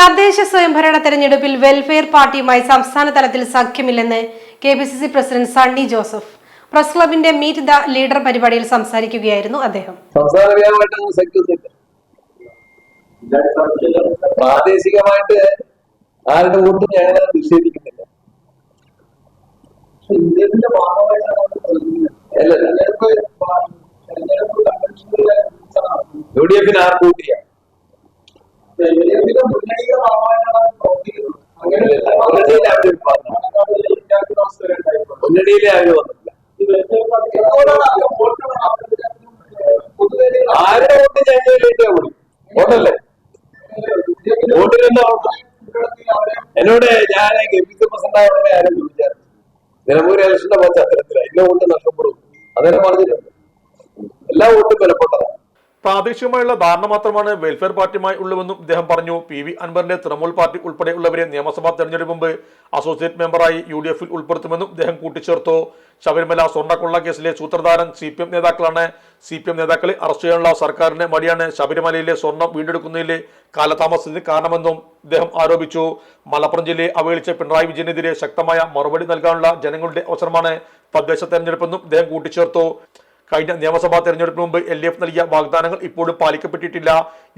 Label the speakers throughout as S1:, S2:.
S1: തദ്ദേശ സ്വയംഭരണ തെരഞ്ഞെടുപ്പിൽ വെൽഫെയർ പാർട്ടിയുമായി സംസ്ഥാന തലത്തിൽ സഖ്യമില്ലെന്ന് K P C C president Sunny Joseph press ക്ലബിന്റെ മീറ്റ് ദ ലീഡർ പരിപാടിയിൽ സംസാരിക്കുകയായിരുന്നു അദ്ദേഹം
S2: സംസ്ഥാന വ്യാപകമായിട്ടൊന്നും സഖ്യമൊന്നുമില്ല പ്രാദേശികമായിട്ട് ആരുടെ വോട്ടും ഞങ്ങൾ നിഷേധിക്കുന്നില്ല ഇന്ത്യത്തിന്റെ ഭാഗമായിട്ടാണ് യു ഡി എഫിന് ആർക്കൂട്ടിയാണ് എന്നോട് ഞാൻ ഗംഭീര പ്രസന്റാവുന്ന ആരും ചോദിച്ചായിരുന്നു നിലമ്പൂർ ഇലക്ഷന്റെ പച്ച അത്തരത്തില എന്നെ വോട്ട് നഷ്ടപ്പെടും അതെന്നെ പറഞ്ഞിട്ടുണ്ട് എല്ലാ വോട്ടും വിലപ്പെട്ട
S3: പ്രാദേശികമായുള്ള ധാരണ മാത്രമാണ് വെൽഫെയർ പാർട്ടിയുമായി ഉള്ളുവെന്നും അദ്ദേഹം പറഞ്ഞു പി വി അൻവറിന്റെ തൃണമൂൽ പാർട്ടി ഉൾപ്പെടെയുള്ളവരെ നിയമസഭാ തെരഞ്ഞെടുപ്പ് മുമ്പ് അസോസിയേറ്റ് മെമ്പറായി യു ഡി എഫിൽ ഉൾപ്പെടുത്തുമെന്നും അദ്ദേഹം കൂട്ടിച്ചേർത്തു ശബരിമല സ്വർണ്ണക്കൊള്ള കേസിലെ സൂത്രധാരൻ സി പി എം നേതാക്കളാണ് സി പി എം നേതാക്കളെ അറസ്റ്റ് ചെയ്യാനുള്ള സർക്കാരിന്റെ മടിയാണ് ശബരിമലയിലെ സ്വർണം വീണ്ടെടുക്കുന്നതിലെ കാലതാമസത്തിന് കാരണമെന്നും അദ്ദേഹം ആരോപിച്ചു മലപ്പുറം ജില്ലയെ അവഹേളിച്ച പിണറായി വിജയനെതിരെ ശക്തമായ മറുപടി നൽകാനുള്ള ജനങ്ങളുടെ അവസരമാണ് തദ്ദേശ തെരഞ്ഞെടുപ്പെന്നും അദ്ദേഹം കൂട്ടിച്ചേർത്തു കഴിഞ്ഞ നിയമസഭാ തെരഞ്ഞെടുപ്പിന് മുമ്പ് എൽ ഡി എഫ് നൽകിയ വാഗ്ദാനങ്ങൾ ഇപ്പോഴും പാലിക്കപ്പെട്ടിട്ടില്ല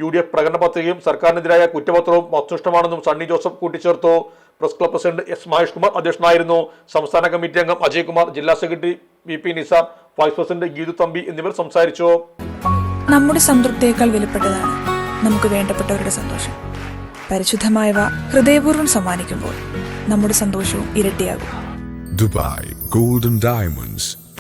S3: യു ഡി എഫ് പ്രകടന പത്രികയും സർക്കാരിനെതിരായ കുറ്റപത്രവും വസ്തുഷ്ടമാണെന്നും സണ്ണി ജോസഫ് കൂട്ടിച്ചേർത്തു press club president S Mahesh Kumar അധ്യക്ഷനായിരുന്നു സംസ്ഥാന കമ്മിറ്റി അംഗം അജയ് കുമാർ ജില്ലാ secretary V P Nisar vice president Geethu Thampi എന്നിവർ സംസാരിച്ചു
S4: നമ്മുടെ സംതൃപ്തിയേക്കാൾ വിലപ്പെട്ടതാണ് നമുക്ക് വേണ്ടപ്പെട്ടവരുടെ സന്തോഷം പരിശുദ്ധമായവ ഹൃദയപൂർവ്വം സമ്മാനിക്കുമ്പോൾ നമ്മുടെ സന്തോഷവും ഇരട്ടിയാകും
S5: ദുബായ് ഗോൾഡൻ ഡയമണ്ട്സ്